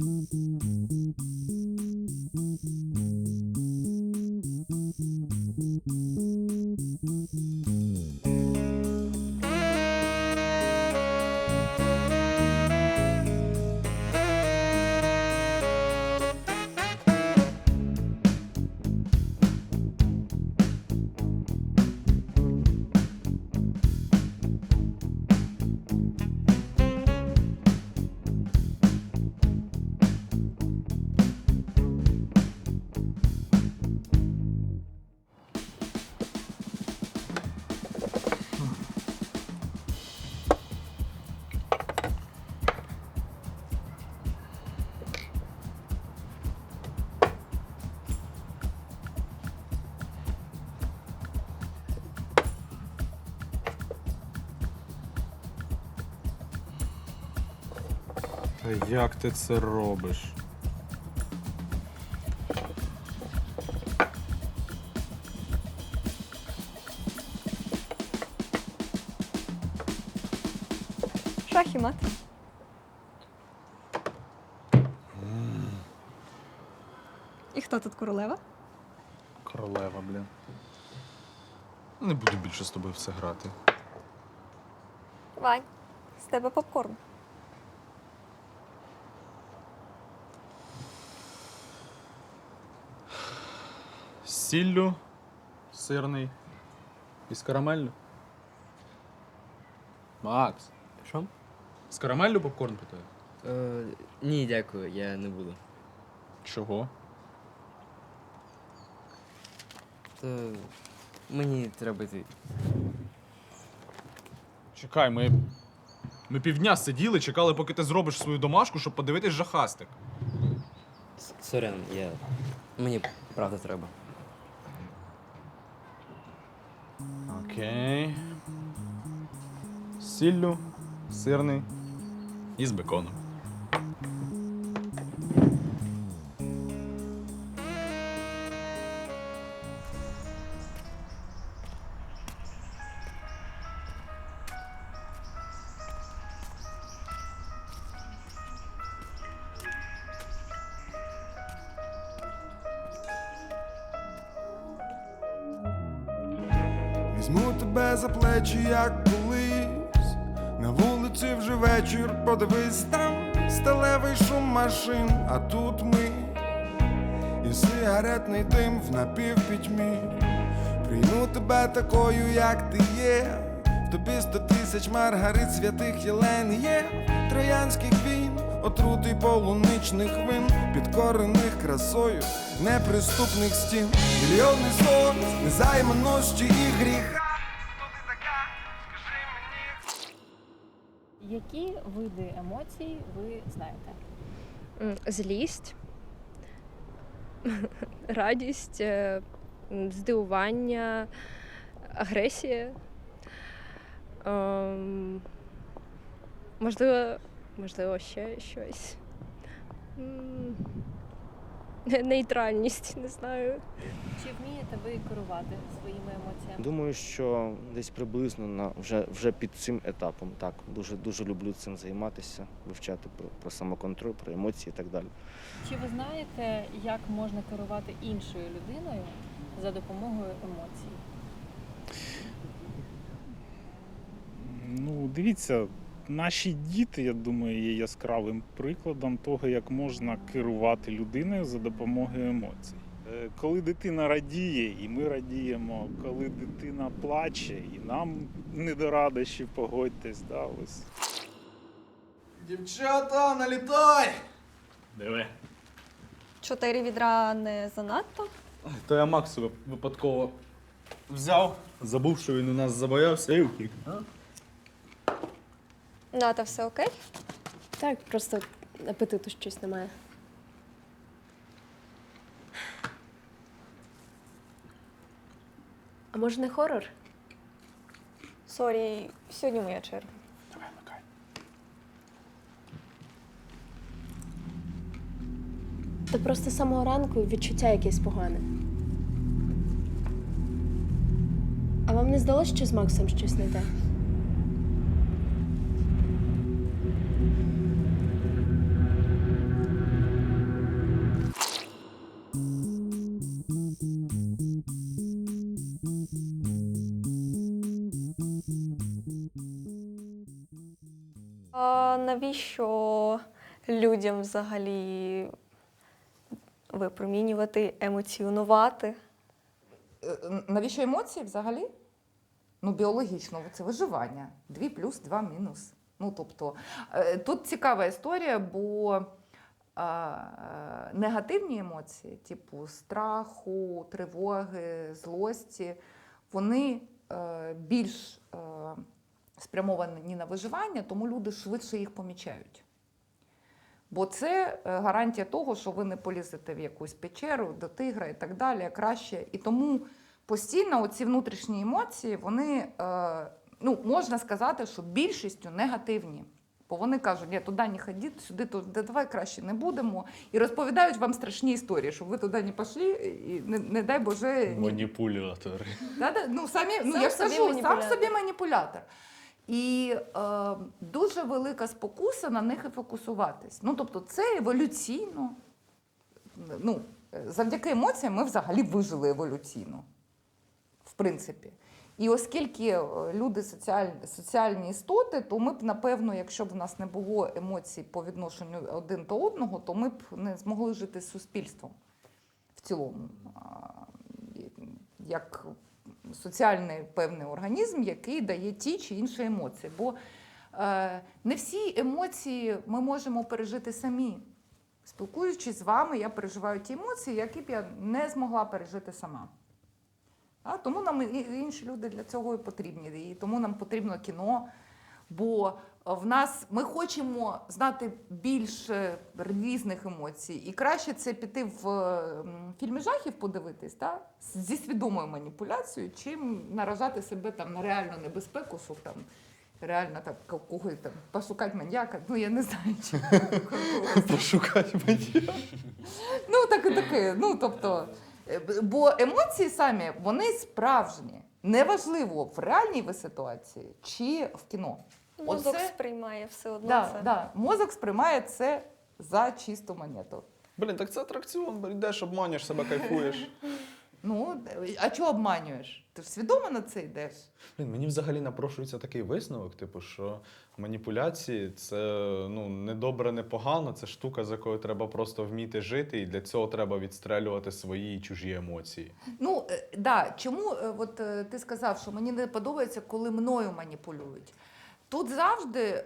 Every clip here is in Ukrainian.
Mm-hmm. Як ти це робиш? Шах і мат. І хто тут королева? Королева, блін. Не буду більше з тобою все грати. Вань, з тебе попкорн. Сіллю, сирний і з карамеллю. Макс, Що? з карамеллю попкорн питаю? Е, ні, дякую, я не буду. Чого? То мені треба йти. Чекай, ми. Ми півдня сиділи, чекали, поки ти зробиш свою домашку, щоб подивитись жахастик. С- Сорян, я. Мені правда треба. Окей. Сіллю, сирний і з беконом. Візьму тебе за плечі, як колись. На вулиці вже вечір, подивись там сталевий шум машин, а тут ми і сигаретний дим в напівпітьмі. Прийму тебе такою, як ти є. В тобі сто тисяч маргарит святих єлен є, троянських війн, отрутий полуничних вин, підкорених красою неприступних стін, мільйони слов, незайманості і гріха. Хто така? Скажи мені. Які види емоцій ви знаєте? Злість, радість, е, здивування, агресія. Ем, Можливо, можливо, ще щось. Нейтральність, не знаю. Чи вмієте ви керувати своїми емоціями? Думаю, що десь приблизно на вже, вже під цим етапом. Так, дуже дуже люблю цим займатися, вивчати про, про самоконтроль, про емоції і так далі. Чи ви знаєте, як можна керувати іншою людиною за допомогою емоцій? Ну, дивіться, наші діти, я думаю, є яскравим прикладом того, як можна керувати людиною за допомогою емоцій. Е, Коли дитина радіє, і ми радіємо, коли дитина плаче, і нам не до радощі, погодьтесь, да, ось. Дівчата, налітай! Диви. Чотири відра не занадто. То я Максу випадково взяв, забув, що він у нас забоявся і втік. Ната, все окей? Так, просто апетиту щось немає. А може не хорор? Сорі, сьогодні моя черга. Давай, вмикай. То просто з самого ранку відчуття якесь погане. А вам не здалося, що з Максом щось не те? Навіщо людям взагалі випромінювати, емоціонувати? Е, Навіщо емоції взагалі? Ну, біологічно, це виживання. Дві плюс, два мінус. Ну, тобто, е, тут цікава історія, бо е, негативні емоції, типу страху, тривоги, злості, вони більш спрямовані на виживання, тому люди швидше їх помічають. Бо це е, гарантія того, що ви не полізете в якусь печеру до тигра і так далі, краще. І тому постійно оці внутрішні емоції, вони, е, ну, можна сказати, що більшістю негативні. Бо вони кажуть, ні, туди не ходіть, сюди туди, давай краще не будемо. І розповідають вам страшні історії, щоб ви туди не пішли, і не, не дай Боже. ні- Маніпулятори. Ну, самі, ну, Сам я ж кажу, сам собі маніпулятор. І е, дуже велика спокуса на них і фокусуватись. Ну, тобто, це еволюційно. Ну, завдяки емоціям ми взагалі вижили еволюційно, в принципі. І оскільки е, люди соціальні, соціальні істоти, то ми б, напевно, якщо б в нас не було емоцій по відношенню один до одного, то ми б не змогли жити з суспільством в цілому. Як соціальний певний організм, який дає ті чи інші емоції. Бо е, не всі емоції ми можемо пережити самі. Спілкуючись з вами, я переживаю ті емоції, які б я не змогла пережити сама. А, тому нам інші люди для цього і потрібні. І тому нам потрібно кіно. Бо в нас ми хочемо знати більше різних емоцій. І краще це піти в е, фільмі жахів подивитись, та? зі свідомою маніпуляцією, чим наражати себе там на реальну небезпеку, щоб там реально так когось там пошукати маньяка. Ну я не знаю, чи Пошукати мені. Ну, так і таке. Ну, тобто, е, бо емоції самі вони справжні. Неважливо в реальній ви ситуації чи в кіно. Мозок Оце- сприймає все одно Да, це. да. Мозок сприймає це за чисту монету. Блін, так це атракціон, йдеш, обманюєш себе, кайфуєш. Ну, а чого обманюєш? Ти ж свідомо на це йдеш. Блін, мені взагалі напрошується такий висновок, типу, що маніпуляції це ну, не добре, не погано, це штука, з якою треба просто вміти жити, і для цього треба відстрелювати свої і чужі емоції. Ну, е, да, чому е, от, е, ти сказав, що мені не подобається, коли мною маніпулюють? Тут завжди е,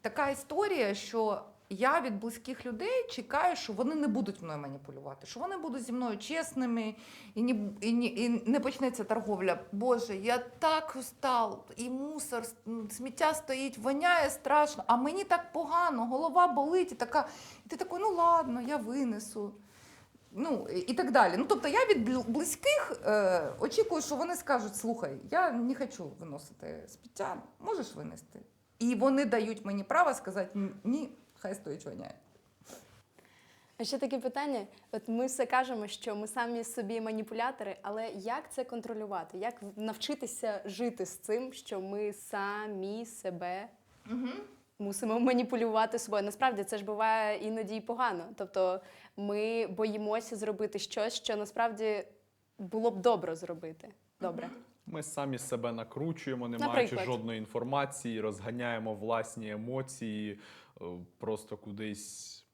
така історія, що я від близьких людей чекаю, що вони не будуть мною маніпулювати, що вони будуть зі мною чесними і, ні, і, ні, і не почнеться торговля. Боже, я так устав, і мусор, сміття стоїть, воняє страшно, а мені так погано, голова болить, і така. І ти такий, ну ладно, я винесу. Ну і так далі. Ну тобто я від близьких е, очікую, що вони скажуть: слухай, я не хочу виносити сміття, можеш винести. І вони дають мені право сказати ні, хай стоїть воняє. А ще таке питання: от ми все кажемо, що ми самі собі маніпулятори, але як це контролювати? Як навчитися жити з цим, що ми самі себе мусимо маніпулювати собою? Насправді це ж буває іноді і погано. Тобто ми боїмося зробити щось, що насправді було б добре зробити. Добре. Ми самі себе накручуємо, не Наприклад. маючи жодної інформації, розганяємо власні емоції е, просто кудись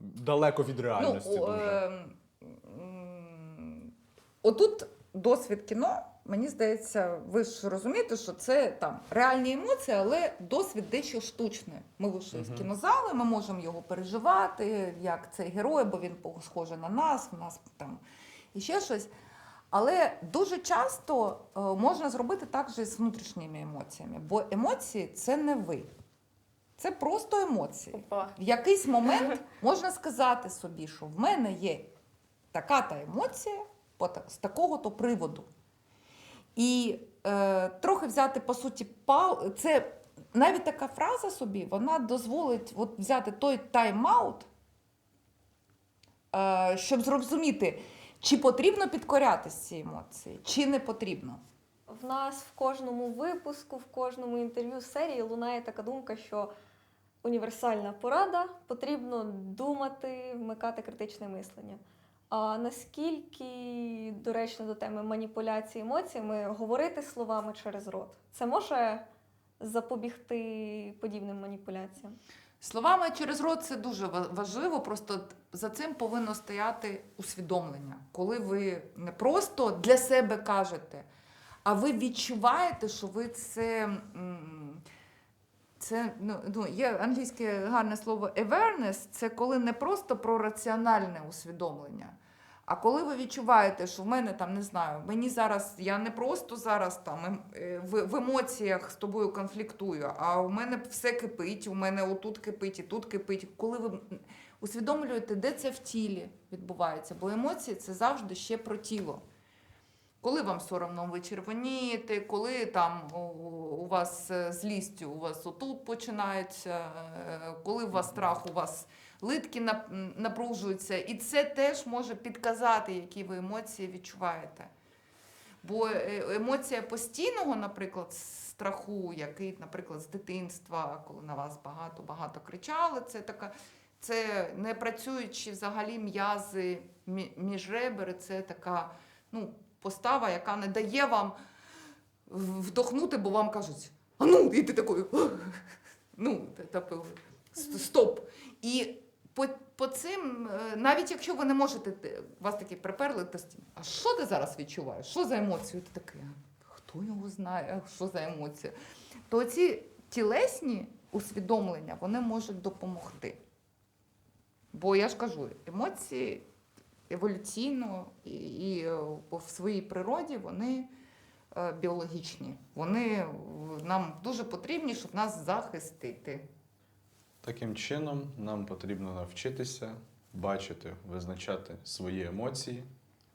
далеко від реальності. Ну, дуже. е, м, отут досвід кіно, мені здається, ви ж розумієте, що це там реальні емоції, але досвід дещо штучний. Ми вийшли з Мгм. кінозали, ми можемо його переживати, як цей герой, бо він схожий на нас, у нас там і ще щось. Але дуже часто е, можна зробити так же і з внутрішніми емоціями, бо емоції це не ви. Це просто емоції. Опа. В якийсь момент можна сказати собі, що в мене є така-та емоція з такого-то приводу. І е, трохи взяти, по суті, пау... це навіть така фраза собі, вона дозволить от, взяти той тайм-аут, е, щоб зрозуміти, чи потрібно підкорятись цій емоції, чи не потрібно. В нас в кожному випуску, в кожному інтерв'ю серії лунає така думка, що універсальна порада потрібно думати, вмикати критичне мислення. А наскільки доречно до теми маніпуляції емоціями говорити словами через рот? Це може запобігти подібним маніпуляціям? Словами через рот це дуже важливо. Просто за цим повинно стояти усвідомлення. Коли ви не просто для себе кажете, а ви відчуваєте, що ви це. Це ну, ну, є англійське гарне слово awareness, це коли не просто про раціональне усвідомлення. А коли ви відчуваєте, що в мене там не знаю, мені зараз я не просто зараз там ем- е, в, в емоціях з тобою конфліктую, а у мене все кипить, у мене отут кипить і тут кипить. Коли ви усвідомлюєте, де це в тілі відбувається, бо емоції це завжди ще про тіло. Коли вам соромно, ви червонієте, коли там у, вас е, злість, у вас отут починається, е, коли у вас страх, у вас литки напружуються. І це теж може підказати, які ви емоції відчуваєте. Бо е, емоція постійного, наприклад, страху, який, наприклад, з дитинства, коли на вас багато-багато кричали, це така. Це не працюючі взагалі м'язи мі- між ребер, це така ну, постава, яка не дає вам вдохнути, бо вам кажуть, а ну, і ти такий, ну, типу, стоп. І по, по цим, е, навіть якщо ви не можете, вас такі приперли, стін, а що ти зараз відчуваєш? Що за емоцію? Ти такий, хто його знає, що за емоція? То ці тілесні усвідомлення, вони можуть допомогти. Бо я ж кажу, емоції еволюційно і, е, в своїй природі вони е, біологічні. Вони нам дуже потрібні, щоб нас захистити. Таким чином, нам потрібно навчитися бачити, визначати свої емоції,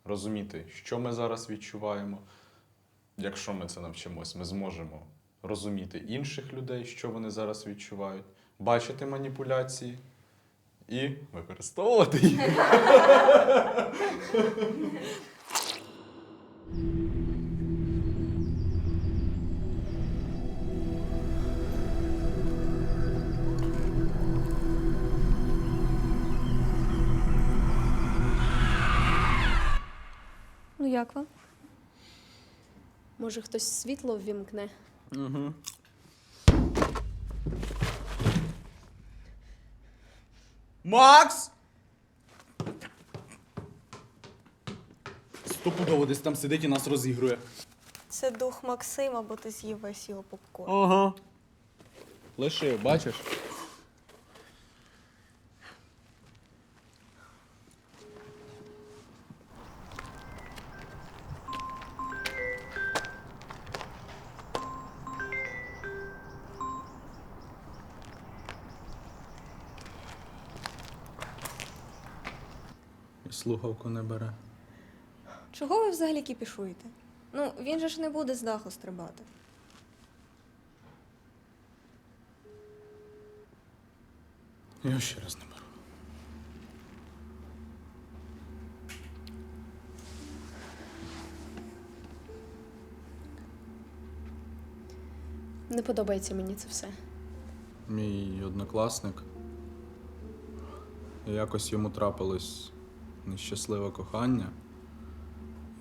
розуміти, що ми зараз відчуваємо. Якщо ми це навчимось, ми зможемо розуміти інших людей, що вони зараз відчувають, бачити маніпуляції і використовувати їх. Ну як вам? Може, хтось світло ввімкне? Угу. Макс! Стопудово десь там сидить і нас розігрує. Це дух Максима, бо ти з'їв весь його попкорн. Ага. Лишив, бачиш? Слухавку не бере. Чого ви взагалі кіпішуєте? Ну, він же ж не буде з даху стрибати. Я ще раз не беру. Не подобається мені це все. Мій однокласник. Якось йому трапилось нещасливе кохання.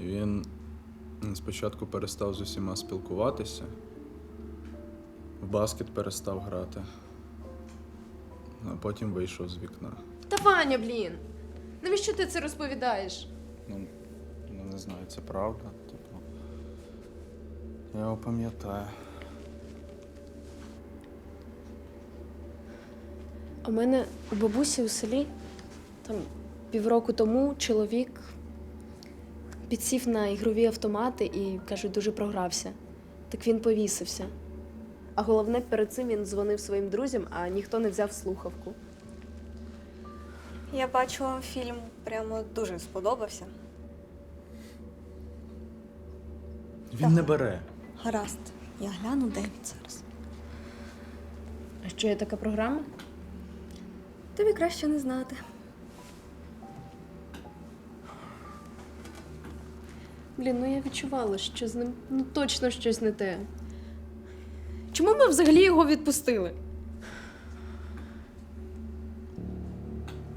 І він спочатку перестав з усіма спілкуватися, в баскет перестав грати, а потім вийшов з вікна. Та Ваня, блін! Навіщо ти це розповідаєш? Ну, ну не знаю, це правда. Типу. Я його пам'ятаю. У мене у бабусі у селі там півроку тому чоловік підсів на ігрові автомати і, кажуть, дуже програвся. Так він повісився. А головне, перед цим він дзвонив своїм друзям, а ніхто не взяв слухавку. Я бачу, вам фільм прямо дуже сподобався. Він не бере. Гаразд, я гляну, де він зараз. А що є така програма? Тобі краще не знати. Блін, ну я відчувала, що з ним ну точно щось не те. Чому ми взагалі його відпустили?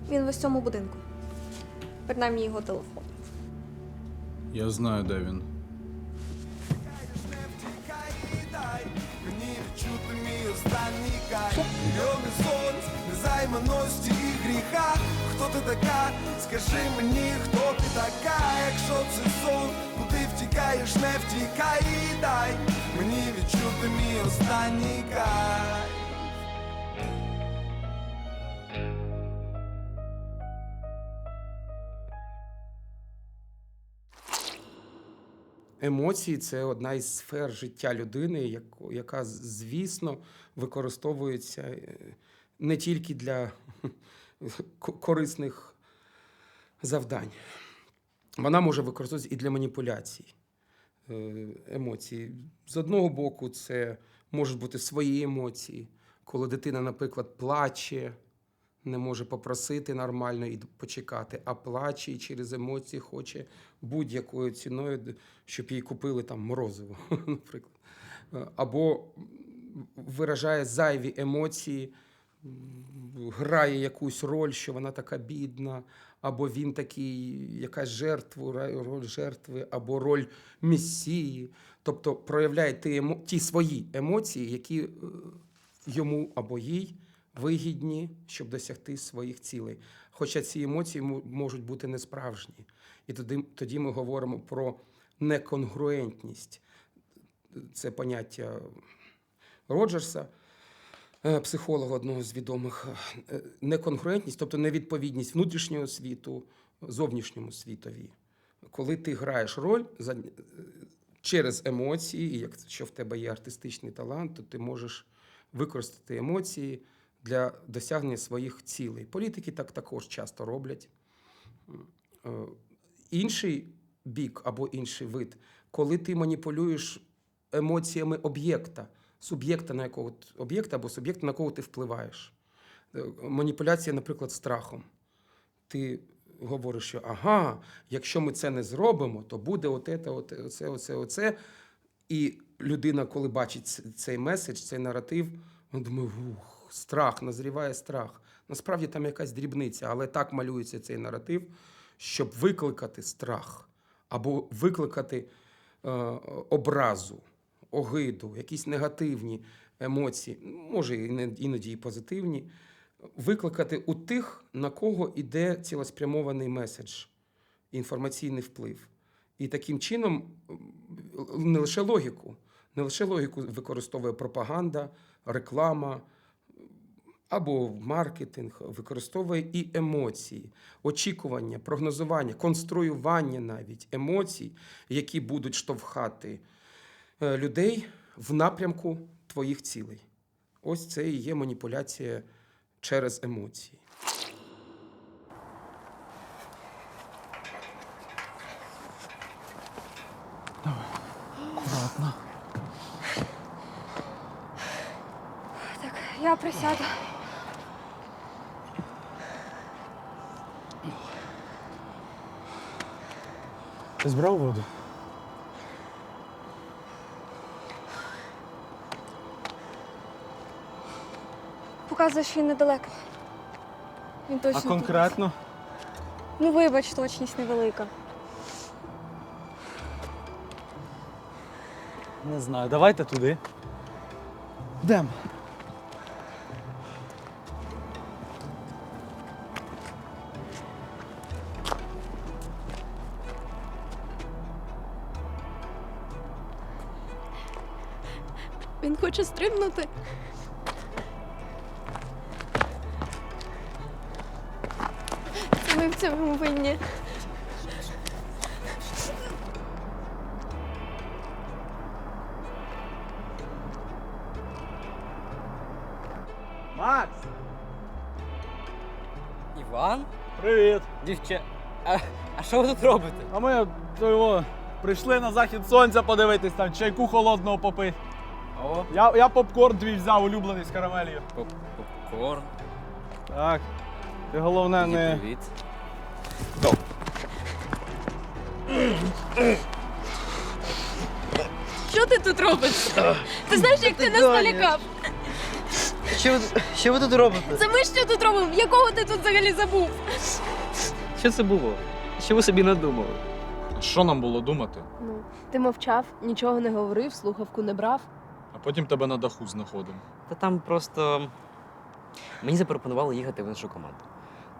Він в ось цьому будинку. Принаймні його телефон. Я знаю, де він. Незайманості і гріха. Хто ти така? Скажи мені, хто ти така, якщо це сон, куди втікаєш, не втікай і дай мені відчути мій останній кайф. Емоції це одна із сфер життя людини, яка, звісно, використовується е, не тільки для корисних завдань. Вона може використовуватися і для маніпуляцій е, емоцій. З одного боку, це можуть бути свої емоції, коли дитина, наприклад, плаче, не може попросити нормально і почекати, а плаче і через емоції хоче будь-якою ціною, щоб їй купили там морозиво, наприклад. Е, Або виражає зайві емоції, грає якусь роль, що вона така бідна, або він такий, якась жертву, ра- роль жертви, або роль месії. Тобто проявляє ті, емо- ті свої емоції, які е, йому або їй вигідні, щоб досягти своїх цілей. Хоча ці емоції можуть бути несправжні. І тоді, тоді ми говоримо про неконгруентність. Це поняття Роджерса, психолога одного з відомих. Е, Неконгруентність, тобто невідповідність внутрішнього світу зовнішньому світові. Коли ти граєш роль е, через емоції, і якщо в тебе є артистичний талант, то ти можеш використати емоції для досягнення своїх цілей. Політики так також часто роблять. Е, Інший бік або інший вид, коли ти маніпулюєш емоціями об'єкта, суб'єкта, на якого об'єкта або суб'єкта, на кого ти впливаєш. Е, Маніпуляція, наприклад, страхом. Ти говориш, що ага, якщо ми це не зробимо, то буде от це, от, оце, оце, оце. І людина, коли бачить цей меседж, цей наратив, вона думає, ух, страх, назріває страх. Насправді там якась дрібниця, але так малюється цей наратив, щоб викликати страх або викликати е, образу, огиду, якісь негативні емоції, може іноді і позитивні, викликати у тих, на кого йде цілеспрямований меседж, інформаційний вплив. І таким чином не лише логіку, не лише логіку використовує пропаганда, реклама або маркетинг, використовує і емоції, очікування, прогнозування, конструювання навіть емоцій, які будуть штовхати людей в напрямку твоїх цілей. Ось це і є маніпуляція через емоції. Аккуратно. Так, я присяду. Ти збрав воду? Показує, що він недалеко. Він точно. А тут. конкретно? Ну, вибач, точність невелика. Не знаю, давайте туди. Йдем. Він хоче стрибнути. Цьому винні. Макс! Іван? Привіт! Дівча. А, а що ви тут робите? А ми то його, прийшли на захід сонця подивитись, там чайку холодного попити. О, Я, я попкорн твій взяв улюблений з карамелью. поп- попкорн. Так. Ти головне не. Привіт. Що ти тут робиш? Ти знаєш, як ти нас налякав? Що ви, що ви тут робите? Це ми що тут робимо? Якого ти тут взагалі забув? Що це було? Що ви собі надумали? Що нам було думати? Ну, ти мовчав, нічого не говорив, слухавку не брав. А потім тебе на даху знаходимо. Та там просто Мені запропонували їхати в іншу команду.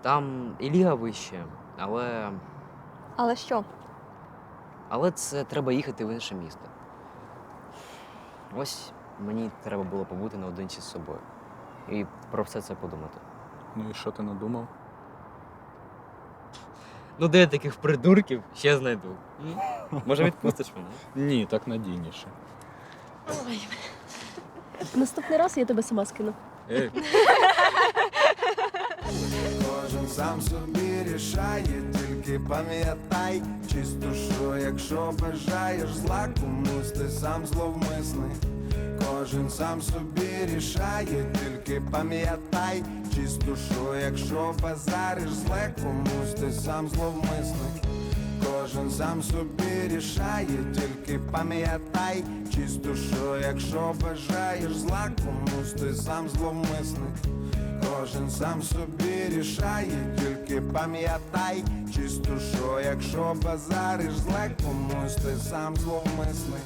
Там і ліга вище, але, Але що? але це треба їхати в інше місто. Ось мені треба було побути наодинці з собою і про все це подумати. Ну і що ти надумав? Ну, де я таких придурків ще знайду? М? Може, відпустиш мене? Ні, так надійніше. Наступний раз я тебе сама скину. Ей. Кожен сам собі рішає, тільки пам'ятай, чисто що, якщо бажаєш зла комусь, ти сам зловмисний. Кожен сам собі рішає, тільки пам'ятай, чисто що, якщо базариш зле комусь, ти сам зловмисний. Кожен сам собі рішає, тільки пам'ятай, чисто що, якщо бажаєш зла комусь, ти сам зловмисний. Кожен сам собі рішає, тільки пам'ятай, чисто що, якщо базариш зле комусь, ти сам зловмисний.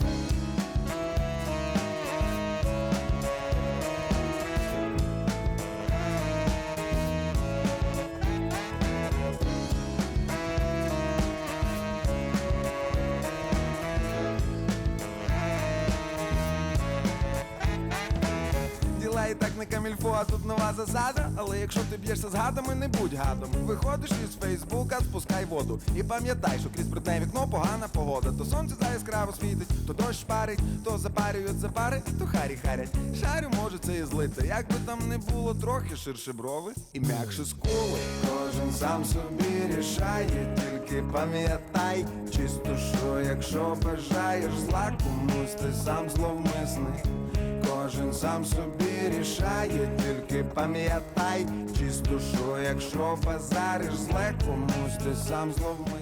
І так не камільфо, а тут нова засада. Але якщо ти б'єшся з гадами, не будь гадом. Виходиш із Фейсбука, спускай воду. І пам'ятай, що крізь брудне вікно погана погода. То сонце яскраво світить, то дощ парить, то запарюють запари, то харі харять. Шарю може це і злиться. Як би там не було, трохи ширше брови і м'якше скули. Кожен сам собі рішає, тільки пам'ятай, чисто що, якщо бажаєш зла комусь, ти сам зловмисний. Кожен сам собі рішає, тільки пам'ятай, чисто що, якщо базариш зле комусь, ти сам зловмисний.